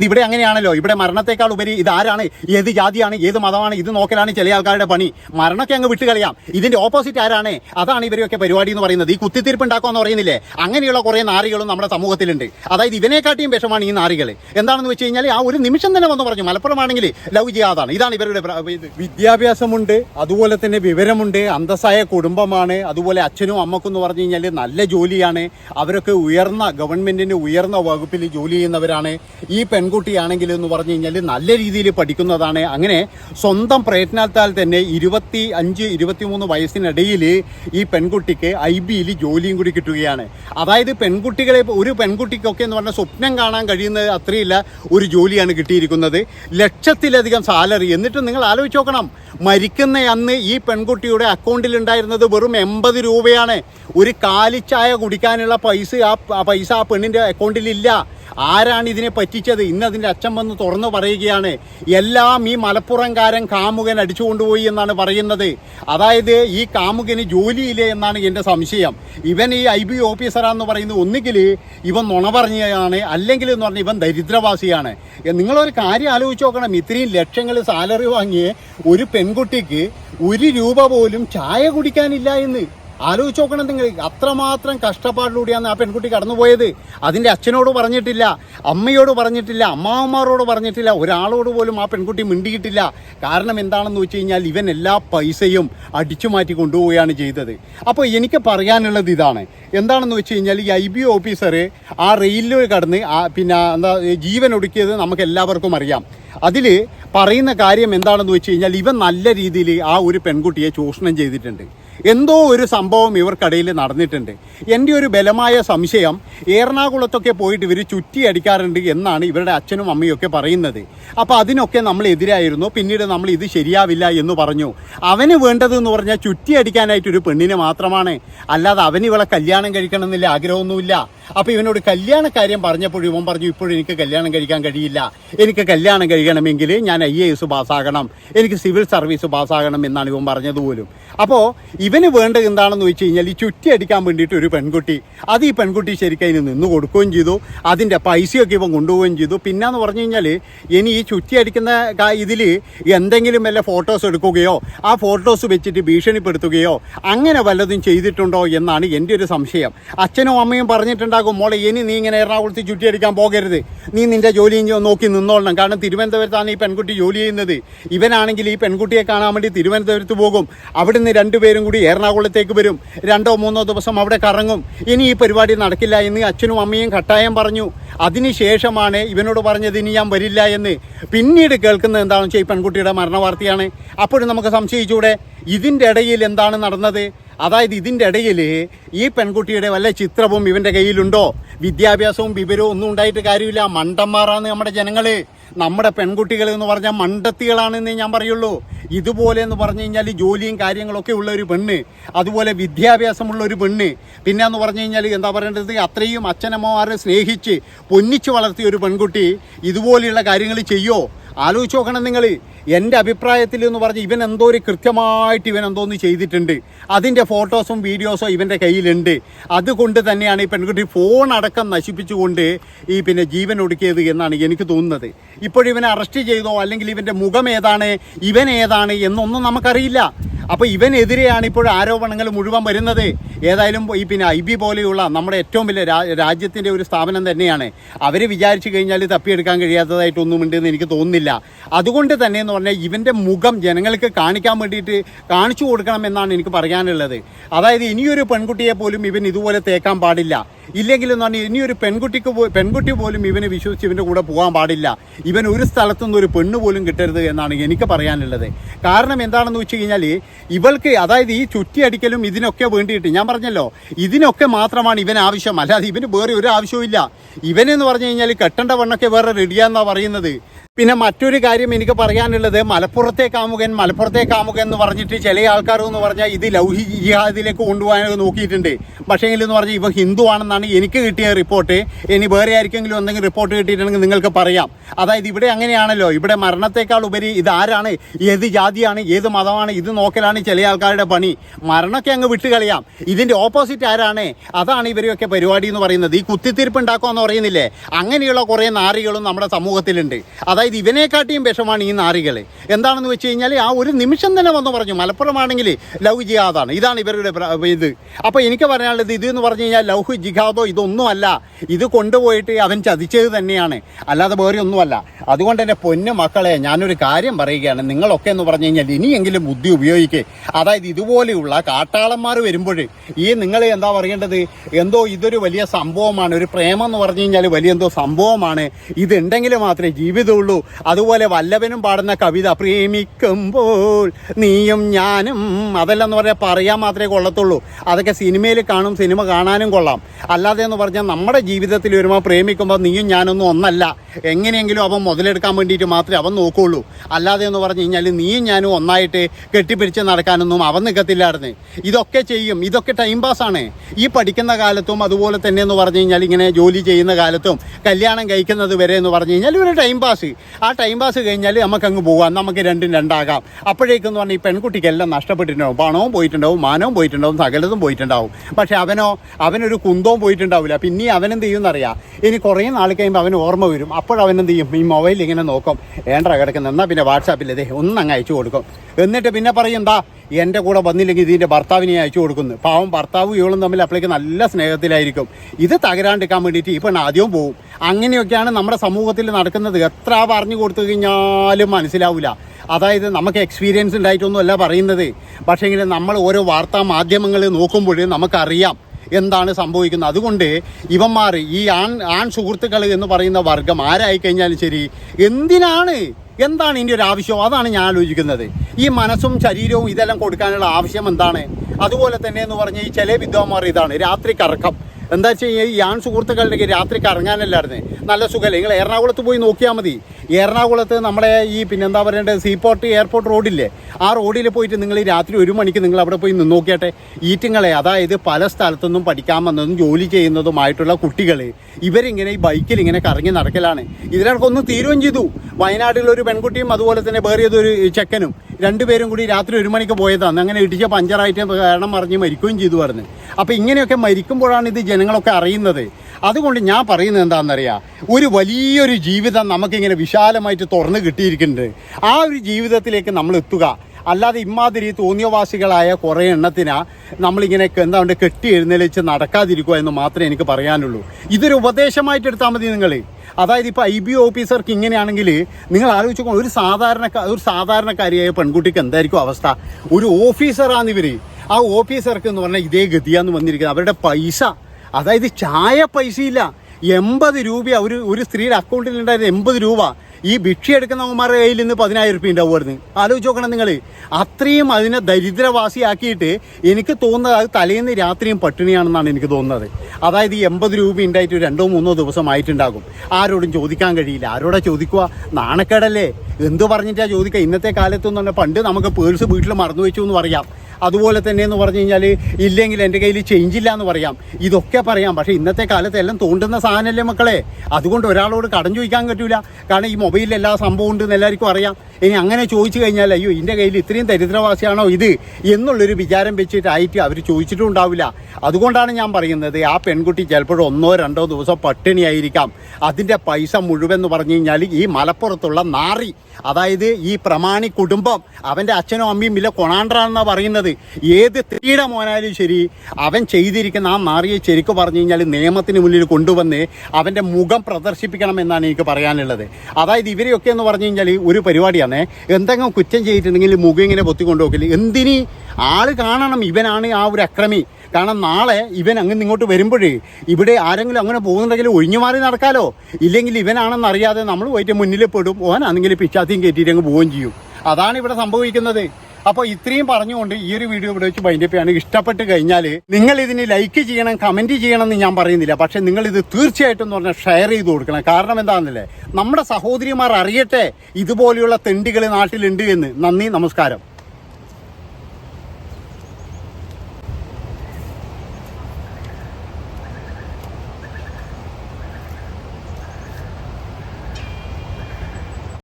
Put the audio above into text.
ഇവിടെ അങ്ങനെയാണല്ലോ. ഇവിടെ മരണത്തെക്കാൾ ഉപരി ഇത് ആരാണ്? ഏത് ജാതിയാണ്? ഏത് മതമാണ്? ഇത് നോക്കലാണ് ചില ആൾക്കാരുടെ പണി. മരണമൊക്കെ അങ്ങ് വിട്ട് കളയാം ഇതിന്റെ ഓപ്പോസിറ്റ് ആരാണ്? അതാണ് ഇവരെയൊക്കെ പരിപാടി എന്ന് പറയുന്നത്. ഈ കുത്തിത്തിരിപ്പ് ഉണ്ടാക്കുമെന്ന് പറയുന്നില്ലേ? അങ്ങനെയുള്ള കുറേ നാറികളും നമ്മുടെ സമൂഹത്തിലുണ്ട്. അതായത് ഇവനെക്കാട്ടിയും വിഷമാണ് ഈ നാറികൾ എന്താണെന്ന് വെച്ച് കഴിഞ്ഞാൽ ആ ഒരു നിമിഷം തന്നെ വന്ന് പറഞ്ഞു. മലപ്പുറമാണെങ്കിൽ ലവ് ജിഹാദാണ്. ഇതാണ് ഇവരുടെ വിദ്യാഭ്യാസമുണ്ട്. അതുപോലെ തന്നെ വിവരമുണ്ട്. അന്തസ്സായ കുടുംബമാണ്. അതുപോലെ അച്ഛനും അമ്മക്കും എന്ന് പറഞ്ഞു കഴിഞ്ഞാൽ നല്ല ജോലിയാണ്. അവരൊക്കെ ഉയർന്ന ഗവൺമെന്റിന്റെ ഉയർന്ന വകുപ്പിൽ ജോലി ചെയ്യുന്നവരാണ്. ഈ പെൺകുട്ടിയാണെങ്കിൽ എന്ന് പറഞ്ഞു കഴിഞ്ഞാൽ നല്ല രീതിയിൽ പഠിക്കുന്നതാണ്. അങ്ങനെ സ്വന്തം പ്രയത്നത്താൽ തന്നെ ഇരുപത്തി അഞ്ച് ഇരുപത്തിമൂന്ന് വയസ്സിനിടയിൽ ഈ പെൺകുട്ടിക്ക് ഐ ബിയിൽ ജോലിയും കൂടി കിട്ടുകയാണ്. അതായത് പെൺകുട്ടികളെ ഒരു പെൺകുട്ടിക്കൊക്കെ എന്ന് പറഞ്ഞാൽ സ്വപ്നം കാണാൻ കഴിയുന്നത് അത്രയില്ല ഒരു ജോലിയാണ് കിട്ടിയിരിക്കുന്നത്. ലക്ഷത്തിലധികം സാലറി. എന്നിട്ട് നിങ്ങൾ ആലോചിച്ച് നോക്കണം. മരിക്കുന്ന അന്ന് ഈ പെൺകുട്ടിയുടെ അക്കൗണ്ടിൽ ഉണ്ടായിരുന്നത് വെറും എൺപത് രൂപയാണ്. ഒരു കാലിച്ചായ കുടിക്കാനുള്ള പൈസ ആ പൈസ ആ പെണ്ണിന്റെ അക്കൗണ്ടിലില്ല. ആരാണ് ഇതിനെ പറ്റിച്ചത്? ഇന്ന് അതിന്റെ അച്ഛൻ വന്ന് തുറന്നു പറയുകയാണ് എല്ലാം ഈ മലപ്പുറംകാരൻ കാമുകൻ അടിച്ചു കൊണ്ടുപോയി എന്നാണ് പറയുന്നത്. അതായത് ഈ കാമുകന് ജോലിയില്ലേ എന്നാണ് എന്റെ സംശയം. ഇവൻ ഈ ഐ ബി ഓഫീസറാന്ന് പറയുന്നത് ഒന്നുകിൽ ഇവൻ നുണ പറഞ്ഞതാണ് അല്ലെങ്കിൽ എന്ന് പറഞ്ഞാൽ ഇവൻ ദരിദ്രവാസിയാണ്. നിങ്ങളൊരു കാര്യം ആലോചിച്ച് നോക്കണം. ഇത്രയും ലക്ഷങ്ങൾ സാലറി വാങ്ങിയ ഒരു പെൺകുട്ടിക്ക് ഒരു രൂപ പോലും ചായ കുടിക്കാനില്ല എന്ന്. ആലോചിച്ച് നോക്കണം നിങ്ങൾ അത്രമാത്രം കഷ്ടപ്പാടിലൂടെയാണ് ആ പെൺകുട്ടി കടന്നുപോയത്. അതിന്റെ അച്ഛനോട് പറഞ്ഞിട്ടില്ല അമ്മയോട് പറഞ്ഞിട്ടില്ല അമ്മാവന്മാരോട് പറഞ്ഞിട്ടില്ല ഒരാളോട് പോലും ആ പെൺകുട്ടി മിണ്ടിയിട്ടില്ല. കാരണം എന്താണെന്ന് വെച്ച് കഴിഞ്ഞാൽ ഇവൻ എല്ലാ പൈസയും അടിച്ചു മാറ്റി കൊണ്ടുപോവുകയാണ് ചെയ്തത്. അപ്പോൾ എനിക്ക് പറയാനുള്ളത് ഇതാണ്. എന്താണെന്ന് വെച്ച് കഴിഞ്ഞാൽ ഈ ഐ ബി ഓഫീസർ ആ റെയിലിൽ കടന്ന് പിന്നെ എന്താ ജീവൻ ഒടുക്കിയത് നമുക്ക് എല്ലാവർക്കും അറിയാം. അതിൽ പറയുന്ന കാര്യം എന്താണെന്ന് വെച്ച് കഴിഞ്ഞാൽ ഇവൻ നല്ല രീതിയിൽ ആ ഒരു പെൺകുട്ടിയെ ചൂഷണം ചെയ്തിട്ടുണ്ട്. എന്തോ ഒരു സംഭവം ഇവർക്കിടയിൽ നടന്നിട്ടുണ്ട്. എന്റെ ഒരു ബലമായ സംശയം എറണാകുളത്തൊക്കെ പോയിട്ട് ഇവർ ചുറ്റി അടിക്കാറുണ്ട് എന്നാണ് ഇവരുടെ അച്ഛനും അമ്മയും ഒക്കെ പറയുന്നത്. അപ്പോൾ അതിനൊക്കെ നമ്മൾ എതിരായിരുന്നു പിന്നീട് നമ്മൾ ഇത് ശരിയാവില്ല എന്ന് പറഞ്ഞു. അവന് വേണ്ടതെന്ന് പറഞ്ഞാൽ ചുറ്റി അടിക്കാനായിട്ടൊരു പെണ്ണിനെ മാത്രമാണ്. അല്ലാതെ അവന് ഇവളെ കല്യാണം കഴിക്കണം എന്നില്ല ആഗ്രഹമൊന്നുമില്ല. അപ്പോൾ ഇവനോട് കല്യാണ കാര്യം പറഞ്ഞപ്പോൾ ഇവൻ പറഞ്ഞു ഇപ്പോഴും എനിക്ക് കല്യാണം കഴിക്കാൻ കഴിയില്ല. എനിക്ക് കല്യാണം കഴിക്കണമെങ്കിൽ ഞാൻ ഐ എ എസ് പാസ്സാകണം. എനിക്ക് സിവിൽ സർവീസ് പാസ്സാകണം എന്നാണ് ഇവൻ പറഞ്ഞത് പോലും. അപ്പോൾ ഇവന് വേണ്ടത് എന്താണെന്ന് വെച്ച് കഴിഞ്ഞാൽ ഈ ചുറ്റി അടിക്കാൻ വേണ്ടിയിട്ട് ഒരു പെൺകുട്ടി. അത് ഈ പെൺകുട്ടി ശരിക്കും അതിന് നിന്ന് കൊടുക്കുകയും ചെയ്തു. അതിന്റെ പൈസയൊക്കെ ഇവൻ കൊണ്ടുപോവുകയും ചെയ്തു. പിന്നെ എന്ന് പറഞ്ഞു കഴിഞ്ഞാൽ ഇനി ഈ ചുറ്റി അടിക്കുന്ന ഇതിൽ എന്തെങ്കിലും വല്ല ഫോട്ടോസ് എടുക്കുകയോ ആ ഫോട്ടോസ് വെച്ചിട്ട് ഭീഷണിപ്പെടുത്തുകയോ അങ്ങനെ വല്ലതും ചെയ്തിട്ടുണ്ടോ എന്നാണ് എന്റെ ഒരു സംശയം. അച്ഛനും അമ്മയും പറഞ്ഞിട്ടുണ്ടാകും മോളെ ഇനി നീ ഇങ്ങനെ എറണാകുളത്ത് ചുറ്റി അടിക്കാൻ പോകരുത്. നീ നിന്റെ ജോലിയും നോക്കി നിന്നോളണം. കാരണം തിരുവനന്തപുരത്താണ് ഈ പെൺകുട്ടി ജോലി ചെയ്യുന്നത്. ഇവനാണെങ്കിൽ ഈ പെൺകുട്ടിയെ കാണാൻ വേണ്ടി തിരുവനന്തപുരത്ത് പോകും. അവിടുന്ന് രണ്ടുപേരും എറണാകുളത്തേക്ക് വരും. രണ്ടോ മൂന്നോ ദിവസം അവിടെ കറങ്ങും. ഇനി ഈ പരിപാടി നടക്കില്ല എന്ന് അച്ഛനും അമ്മയും കട്ടായം പറഞ്ഞു. അതിനുശേഷമാണ് ഇവനോട് പറഞ്ഞത് ഇനി ഞാൻ വരില്ല എന്ന്. പിന്നീട് കേൾക്കുന്നത് എന്താണെന്ന് വെച്ചാൽ ഈ പെൺകുട്ടിയുടെ മരണവാർത്തയാണ്. അപ്പോഴും നമുക്ക് സംശയിച്ചൂടെ ഇതിന്റെ ഇടയിൽ എന്താണ് നടന്നത്? അതായത് ഇതിന്റെ ഇടയിൽ ഈ പെൺകുട്ടിയുടെ വല്ല ചിത്രവും ഇവന്റെ കയ്യിലുണ്ടോ? വിദ്യാഭ്യാസവും വിവരവും ഒന്നും ഉണ്ടായിട്ട് കാര്യമില്ല. മണ്ടന്മാരാണ് നമ്മുടെ ജനങ്ങൾ നമ്മുടെ പെൺകുട്ടികൾ എന്ന് പറഞ്ഞാൽ മണ്ടത്തികളാണെന്നേ ഞാൻ പറയുള്ളൂ. ഇതുപോലെ എന്ന് പറഞ്ഞു കഴിഞ്ഞാൽ ജോലിയും കാര്യങ്ങളൊക്കെ ഉള്ള ഒരു പെണ്ണ് അതുപോലെ വിദ്യാഭ്യാസമുള്ള ഒരു പെണ്ണ്. പിന്നെ എന്ന് പറഞ്ഞു കഴിഞ്ഞാൽ എന്താ പറയേണ്ടത്? അത്രയും അച്ഛനമ്മമാരെ സ്നേഹിച്ച് പൊന്നിച്ച് വളർത്തിയ ഒരു പെൺകുട്ടി ഇതുപോലെയുള്ള കാര്യങ്ങൾ ചെയ്യോ? ആലോചിച്ച് നോക്കണം നിങ്ങൾ എന്റെ അഭിപ്രായത്തിൽ എന്ന് പറഞ്ഞ് ഇവൻ എന്തോ ഒരു കൃത്യമായിട്ട് ഇവൻ എന്തോന്ന് ചെയ്തിട്ടുണ്ട്. അതിന്റെ ഫോട്ടോസും വീഡിയോസും ഇവന്റെ കയ്യിലുണ്ട്. അതുകൊണ്ട് തന്നെയാണ് ഈ പെൺകുട്ടി ഫോൺ അടക്കം നശിപ്പിച്ചുകൊണ്ട് ഈ പിന്നെ ജീവൻ ഒടുക്കിയത് എന്നാണ് എനിക്ക് തോന്നുന്നത്. ഇപ്പോഴിവനെ അറസ്റ്റ് ചെയ്തോ അല്ലെങ്കിൽ ഇവന്റെ മുഖം ഏതാണ് ഇവൻ ഏതാണ് എന്നൊന്നും നമുക്കറിയില്ല. അപ്പോൾ ഇവനെതിരെയാണ് ഇപ്പോൾ ആരോപണങ്ങൾ മുഴുവൻ വരുന്നത്. ഏതായാലും ഈ പിന്നെ ഐ ബി പോലെയുള്ള നമ്മുടെ ഏറ്റവും വലിയ രാജ്യത്തിന്റെ ഒരു സ്ഥാപനം തന്നെയാണ്. അവർ വിചാരിച്ചു കഴിഞ്ഞാൽ തപ്പിയെടുക്കാൻ കഴിയാത്തതായിട്ടൊന്നും ഉണ്ടെന്ന് എനിക്ക് തോന്നുന്നില്ല. അതുകൊണ്ട് തന്നെ എന്ന് പറഞ്ഞാൽ ഇവന്റെ മുഖം ജനങ്ങൾക്ക് കാണിക്കാൻ വേണ്ടിയിട്ട് കാണിച്ചു കൊടുക്കണം എന്നാണ് എനിക്ക് പറയാനുള്ളത്. അതായത് ഇനിയൊരു പെൺകുട്ടിയെ പോലും ഇവൻ ഇതുപോലെ തേക്കാൻ പാടില്ല. ഇല്ലെങ്കിൽ എന്ന് പറഞ്ഞാൽ ഇനിയൊരു പെൺകുട്ടിക്ക് പെൺകുട്ടി പോലും ഇവനെ വിശ്വസിച്ച് ഇവന്റെ കൂടെ പോകാൻ പാടില്ല. ഇവൻ ഒരു സ്ഥലത്തുനിന്ന് ഒരു പെണ്ണ് പോലും കിട്ടരുത് എന്നാണ് എനിക്ക് പറയാനുള്ളത്. കാരണം എന്താണെന്ന് വെച്ച് കഴിഞ്ഞാൽ ഇവൾക്ക് അതായത് ഈ ചുറ്റിയടിക്കലും ഇതിനൊക്കെ വേണ്ടിയിട്ട് ഞാൻ പറഞ്ഞല്ലോ ഇതിനൊക്കെ മാത്രമാണ് ഇവൻ ആവശ്യം. അല്ലാതെ ഇവന് വേറെ ഒരു ആവശ്യവും ഇവനെന്ന് പറഞ്ഞു കഴിഞ്ഞാൽ കെട്ടേണ്ട വണ്ണൊക്കെ വേറെ റെഡിയാന്നാണ് പറയുന്നത്. പിന്നെ മറ്റൊരു കാര്യം എനിക്ക് പറയാനുള്ളത് മലപ്പുറത്തെ കാമുകൻ മലപ്പുറത്തെ കാമുകൻ എന്ന് പറഞ്ഞിട്ട് ചില ആൾക്കാർ എന്ന് പറഞ്ഞാൽ ഇത് ലൗഹി ജിഹാദിലേക്ക് കൊണ്ടുപോകാനൊക്കെ നോക്കിയിട്ടുണ്ട്. പക്ഷേ എന്ന് പറഞ്ഞാൽ ഇവ ഹിന്ദു ആണെന്നാണ് എനിക്ക് കിട്ടിയ റിപ്പോർട്ട് ഇനി വേറെ ആർക്കെങ്കിലും എന്തെങ്കിലും റിപ്പോർട്ട് കിട്ടിയിട്ടുണ്ടെങ്കിൽ നിങ്ങൾക്ക് പറയാം. അതായത് ഇവിടെ അങ്ങനെയാണല്ലോ. ഇവിടെ മരണത്തെക്കാൾ ഉപരി ഇത് ആരാണ്? ഏത് ജാതിയാണ്? ഏത് മതമാണ്? ഇത് നോക്കലാണ് ചില ആൾക്കാരുടെ പണി. മരണമൊക്കെ അങ്ങ് വിട്ടുകളയാം ഇതിന്റെ ഓപ്പോസിറ്റ് ആരാണ്? അതാണ് ഇവരെയൊക്കെ പരിപാടി എന്ന് പറയുന്നത്. ഈ കുത്തിത്തിരിപ്പ് ഉണ്ടാക്കുമെന്ന് പറയുന്നില്ലേ? അങ്ങനെയുള്ള കുറേ നാരികളും നമ്മുടെ സമൂഹത്തിലുണ്ട്. അതായത് ഇവനെക്കാട്ടിയും വിഷമാണ് ഈ നാറികൾ എന്താണെന്ന് വെച്ച് കഴിഞ്ഞാൽ ആ ഒരു നിമിഷം തന്നെ വന്ന് പറഞ്ഞു. മലപ്പുറമാണെങ്കിൽ ലവ് ജിഹാദാണ്. ഇതാണ് ഇവരുടെ ഇത്. അപ്പോൾ എനിക്ക് പറയാനുള്ളത് ഇത് എന്ന് പറഞ്ഞു കഴിഞ്ഞാൽ ലവ് ജിഹാദോ ഇതൊന്നുമല്ല. ഇത് കൊണ്ടുപോയിട്ട് അവൻ ചതിച്ചത് തന്നെയാണ്. അല്ലാതെ വേറെ ഒന്നുമല്ല. അതുകൊണ്ട് എന്റെ പൊന്നു മക്കളെ ഞാനൊരു കാര്യം പറയുകയാണ്. നിങ്ങളൊക്കെ എന്ന് പറഞ്ഞു കഴിഞ്ഞാൽ ഇനിയെങ്കിലും ബുദ്ധി ഉപയോഗിക്കുക അതായത് ഇതുപോലെയുള്ള കാട്ടാളന്മാർ വരുമ്പോൾ ഈ നിങ്ങൾ എന്താ പറയേണ്ടത്? എന്തോ ഇതൊരു വലിയ സംഭവമാണ്. ഒരു പ്രേമം എന്ന് പറഞ്ഞു കഴിഞ്ഞാൽ വലിയ എന്തോ സംഭവമാണ്. ഇതുണ്ടെങ്കിൽ മാത്രമേ ജീവിതമുള്ളൂ അതുപോലെ വല്ലവനും പാടുന്ന കവിത പ്രേമിക്കുമ്പോൾ നീയും ഞാനും അതെല്ലാം എന്ന് പറഞ്ഞാൽ പറയാൻ മാത്രമേ കൊള്ളത്തുള്ളൂ. അതൊക്കെ സിനിമയിൽ കാണും സിനിമ കാണാനും കൊള്ളാം. അല്ലാതെ എന്ന് പറഞ്ഞാൽ നമ്മുടെ ജീവിതത്തിൽ വരുമ്പോൾ പ്രേമിക്കുമ്പോൾ നീയും ഞാനൊന്നും ഒന്നല്ല. എങ്ങനെയെങ്കിലും അവൻ മുതലെടുക്കാൻ വേണ്ടിയിട്ട് മാത്രമേ അവൻ നോക്കുകയുള്ളൂ അല്ലാതെ എന്ന് പറഞ്ഞു കഴിഞ്ഞാൽ നീയും ഞാനും ഒന്നായിട്ട് കെട്ടിപ്പിടിച്ച് നടക്കാനൊന്നും അവൻ നിൽക്കത്തില്ലായിരുന്നു ഇതൊക്കെ ചെയ്യും. ഇതൊക്കെ ടൈം പാസ്സാണ് ഈ പഠിക്കുന്ന കാലത്തും അതുപോലെ തന്നെ എന്ന് പറഞ്ഞു കഴിഞ്ഞാൽ ഇങ്ങനെ ജോലി ചെയ്യുന്ന കാലത്തും കല്യാണം കഴിക്കുന്നത് വരെ എന്ന് പറഞ്ഞു കഴിഞ്ഞാൽ ഒരു ടൈം പാസ് ആ ടൈം പാസ് കഴിഞ്ഞാൽ നമുക്ക് അങ്ങ് പോകാം നമുക്ക് രണ്ടും രണ്ടാകാം. അപ്പോഴേക്കെന്ന് പറഞ്ഞാൽ ഈ പെൺകുട്ടിക്കെല്ലാം നഷ്ടപ്പെട്ടിട്ടുണ്ടാവും. പണവും പോയിട്ടുണ്ടാവും മാനവും പോയിട്ടുണ്ടാവും സകലതും പോയിട്ടുണ്ടാവും. പക്ഷേ അവനോ അവനൊരു കുന്തവും പോയിട്ടുണ്ടാവില്ല. പിന്നെ അവനെന്ത് ചെയ്യുമെന്നറിയാം? ഇനി കുറേ നാൾ കഴിയുമ്പോൾ അവന് ഓർമ്മ വരും. അപ്പോഴവനെന്ത് ചെയ്യും? ഈ മൊബൈൽ ഇങ്ങനെ നോക്കും. ഏണ്ട കിടക്കുന്ന? എന്നാൽ പിന്നെ വാട്സാപ്പിൽ ഇതേ ഒന്നങ്ങ് അയച്ചു കൊടുക്കും. എന്നിട്ട് പിന്നെ പറയും എന്താ എന്റെ കൂടെ വന്നില്ലെങ്കിൽ ഇതിന്റെ ഭർത്താവിനെ അയച്ചു കൊടുക്കുന്നു. പാവം ഭർത്താവ് ഇവളും തമ്മിൽ അപ്പോഴേക്ക് നല്ല സ്നേഹത്തിലായിരിക്കും. ഇത് തകരാണ്ടിരിക്കാൻ വേണ്ടിയിട്ട് ഈ പെണ്ണ് ആദ്യവും പോവും. അങ്ങനെയൊക്കെയാണ് നമ്മുടെ സമൂഹത്തിൽ നടക്കുന്നത്. എത്ര പറഞ്ഞു കൊടുത്തു കഴിഞ്ഞാലും മനസ്സിലാവില്ല അതായത് നമുക്ക് എക്സ്പീരിയൻസ് ഉണ്ടായിട്ടൊന്നുമല്ല പറയുന്നത്. പക്ഷേങ്കിൽ നമ്മൾ ഓരോ വാർത്താ മാധ്യമങ്ങൾ നോക്കുമ്പോൾ നമുക്കറിയാം എന്താണ് സംഭവിക്കുന്നത്. അതുകൊണ്ട് ഇവന്മാർ ഈ ആൺ ആൺ സുഹൃത്തുക്കൾ എന്ന് പറയുന്ന വർഗം ആരായി കഴിഞ്ഞാലും ശരി എന്തിനാണ് എന്താണ് ഇതിന്റെ ഒരു ആവശ്യം? അതാണ് ഞാൻ ആലോചിക്കുന്നത്. ഈ മനസ്സും ശരീരവും ഇതെല്ലാം കൊടുക്കാനുള്ള ആവശ്യം എന്താണ്? അതുപോലെ തന്നെ എന്ന് പറഞ്ഞ ഈ ചില വിദ്വാന്മാർ ഇതാണ് രാത്രി കറക്കം എന്താ വെച്ച് കഴിഞ്ഞാൽ ഈ ആൺ സുഹൃത്തുക്കളുടെ രാത്രി കറങ്ങാനല്ലായിരുന്നു നല്ല സുഖമല്ലേ നിങ്ങൾ എറണാകുളത്ത് പോയി നോക്കിയാൽ മതി. എറണാകുളത്ത് നമ്മുടെ ഈ പിന്നെന്താ പറയേണ്ടത് സീപോർട്ട് എയർപോർട്ട് റോഡില്ലേ ആ റോഡിൽ പോയിട്ട് നിങ്ങൾ രാത്രി ഒരു മണിക്ക് നിങ്ങൾ അവിടെ പോയി നിന്ന് നോക്കിയാട്ടെ. ഈറ്റിങ്ങളെ അതായത് പല സ്ഥലത്തുനിന്നും പഠിക്കാൻ വന്നതും ജോലി ചെയ്യുന്നതുമായിട്ടുള്ള കുട്ടികൾ ഇവരിങ്ങനെ ഈ ബൈക്കിൽ ഇങ്ങനെ കറങ്ങി നടക്കലാണ്. ഇതിനൊക്കെ ഒന്ന് തീരുകയും ചെയ്തു. വയനാട്ടിലൊരു പെൺകുട്ടിയും അതുപോലെ തന്നെ വേറിയതൊരു ചെക്കനും രണ്ടുപേരും കൂടി രാത്രി ഒരു മണിക്ക് പോയതാണ്. അങ്ങനെ ഇടിച്ച പഞ്ചറായിട്ട് കാരണം മറിഞ്ഞ് മരിക്കുകയും ചെയ്തു പറഞ്ഞു. അപ്പോൾ ഇങ്ങനെയൊക്കെ മരിക്കുമ്പോഴാണ് ഇത് ജനങ്ങളൊക്കെ അറിയുന്നത്. അതുകൊണ്ട് ഞാൻ പറയുന്നത് എന്താണെന്നറിയാം? ഒരു വലിയൊരു ജീവിതം നമുക്കിങ്ങനെ വിശാലമായിട്ട് തുറന്നു കിട്ടിയിരിക്കുന്നുണ്ട്. ആ ഒരു ജീവിതത്തിലേക്ക് നമ്മൾ എത്തുക. അല്ലാതെ ഇമാതിരി തോന്നിയവാസികളായ കുറേ എണ്ണത്തിനാ നമ്മളിങ്ങനെ എന്താ പറയുക കെട്ടി എഴുന്നേലിച്ച് നടക്കാതിരിക്കുക എന്ന് മാത്രമേ എനിക്ക് പറയാനുള്ളൂ. ഇതൊരു ഉപദേശമായിട്ട് എടുത്താൽ മതി നിങ്ങൾ. അതായത് ഇപ്പോൾ ഐ ബി ഓഫീസർക്ക് ഇങ്ങനെയാണെങ്കിൽ നിങ്ങൾ ആലോചിച്ചു ഒരു സാധാരണ ഒരു സാധാരണക്കാരിയായ പെൺകുട്ടിക്ക് എന്തായിരിക്കും അവസ്ഥ? ഒരു ഓഫീസറാണ് ഇവർ ആ ഓഫീസർക്ക് എന്ന് പറഞ്ഞാൽ ഇതേ ഗതിയാന്ന് വന്നിരിക്കുന്നത്. അവരുടെ പൈസ അതായത് ചായ പൈസയില്ല. എൺപത് രൂപ ഒരു ഒരു സ്ത്രീയുടെ അക്കൗണ്ടിൽ ഉണ്ടായിരുന്ന എൺപത് രൂപ ഈ ഭിക്ഷ എടുക്കുന്നവന്മാരുടെ കയ്യിൽ നിന്ന് പതിനായിരം റുപ്യ ഉണ്ടാവുമായിരുന്നു ആലോചിച്ച് നോക്കണം നിങ്ങൾ. അത്രയും അതിനെ ദരിദ്രവാസിയാക്കിയിട്ട് എനിക്ക് തോന്നുന്നത് അത് തലേന്ന് രാത്രിയും പട്ടിണിയാണെന്നാണ് എനിക്ക് തോന്നുന്നത്. അതായത് ഈ എൺപത് രൂപ ഉണ്ടായിട്ട് രണ്ടോ മൂന്നോ ദിവസം ആയിട്ടുണ്ടാകും ആരോടും ചോദിക്കാൻ കഴിയില്ല. ആരോടാ ചോദിക്കുക? നാണക്കേടല്ലേ? എന്ത് പറഞ്ഞിട്ടാ ചോദിക്കുക? ഇന്നത്തെ കാലത്തെന്ന് പറഞ്ഞാൽ പണ്ട് നമുക്ക് പേഴ്സ് വീട്ടിൽ മറന്നു വെച്ചു എന്ന് പറയാം. അതുപോലെ തന്നെ എന്ന് പറഞ്ഞു കഴിഞ്ഞാൽ ഇല്ലെങ്കിൽ എന്റെ കയ്യിൽ ചേഞ്ച് ഇല്ല എന്ന് പറയാം. ഇതൊക്കെ പറയാം. പക്ഷേ ഇന്നത്തെ കാലത്ത് എല്ലാം തോണ്ടുന്ന സാധനമല്ലേ മക്കളെ? അതുകൊണ്ട് ഒരാളോട് കടം ചോദിക്കാൻ പറ്റൂല. കാരണം ഈ മൊബൈലിൽ എല്ലാ സംഭവം ഉണ്ടെന്ന് എല്ലാവർക്കും അറിയാം. ഇനി അങ്ങനെ ചോദിച്ചു കഴിഞ്ഞാൽ അയ്യോ എന്റെ കയ്യിൽ ഇത്രയും ദരിദ്രവാസിയാണോ ഇത്? എന്നുള്ളൊരു വിചാരം വെച്ചിട്ടായിട്ട് അവർ ചോദിച്ചിട്ടും ഉണ്ടാവില്ല അതുകൊണ്ടാണ് ഞാൻ പറയുന്നത് ആ പെൺകുട്ടി ചിലപ്പോഴും ഒന്നോ രണ്ടോ ദിവസം പട്ടിണിയായിരിക്കാം. അതിന്റെ പൈസ മുഴുവൻ എന്ന് പറഞ്ഞു കഴിഞ്ഞാൽ ഈ മലപ്പുറത്തുള്ള നാറി അതായത് ഈ പ്രമാണി കുടുംബം അവന്റെ അച്ഛനും അമ്മയും ഇല്ല കൊണാണ്ടറാണെന്നാണ് പറയുന്നത്. ഏത് തീയുടെ മോനായാലും ശരി അവൻ ചെയ്തിരിക്കുന്ന ആ നാറിയെ ശരിക്ക് പറഞ്ഞു കഴിഞ്ഞാൽ നിയമത്തിന് മുന്നിൽ കൊണ്ടുവന്ന് അവന്റെ മുഖം പ്രദർശിപ്പിക്കണം എന്നാണ് എനിക്ക് പറയാനുള്ളത്. അതായത് ഇവരെയൊക്കെ എന്ന് പറഞ്ഞു കഴിഞ്ഞാൽ ഒരു പരിപാടിയാണ്. എന്തെങ്കിലും കുറ്റം ചെയ്തിട്ടുണ്ടെങ്കിൽ മുഖം ഇങ്ങനെ പൊത്തിക്കൊണ്ടു നോക്കില്ല എന്തിനീ? ആൾ കാണണം ഇവനാണ് ആ ഒരു അക്രമി. കാരണം നാളെ ഇവൻ അങ്ങനെ ഇങ്ങോട്ട് വരുമ്പോഴേ ഇവിടെ ആരെങ്കിലും അങ്ങനെ പോകുന്നുണ്ടെങ്കിൽ ഒഴിഞ്ഞു മാറി നടക്കാലോ? ഇല്ലെങ്കിൽ ഇവനാണെന്ന് അറിയാതെ നമ്മൾ പോയിട്ട് മുന്നിൽ പെടും. ഓനാണെങ്കിൽ പിച്ചാത്തിയും കയറ്റിയിട്ട് അങ്ങ് പോവുകയും ചെയ്യും. അതാണ് ഇവിടെ സംഭവിക്കുന്നത്. അപ്പോൾ ഇത്രയും പറഞ്ഞുകൊണ്ട് ഈ ഒരു വീഡിയോ ഇവിടെ വെച്ച് ബൈൻഡപ്പിയാണ് ഇഷ്ടപ്പെട്ട് കഴിഞ്ഞാൽ നിങ്ങൾ ഇതിന് ലൈക്ക് ചെയ്യണം കമന്റ് ചെയ്യണം എന്ന് ഞാൻ പറയുന്നില്ല. പക്ഷെ നിങ്ങൾ ഇത് തീർച്ചയായിട്ടും എന്ന് പറഞ്ഞാൽ ഷെയർ ചെയ്ത് കൊടുക്കണം. കാരണം എന്താണെന്നില്ലേ നമ്മുടെ സഹോദരിമാർ അറിയട്ടെ ഇതുപോലെയുള്ള തെണ്ടികൾ നാട്ടിലുണ്ട് എന്ന്. നന്ദി നമസ്കാരം.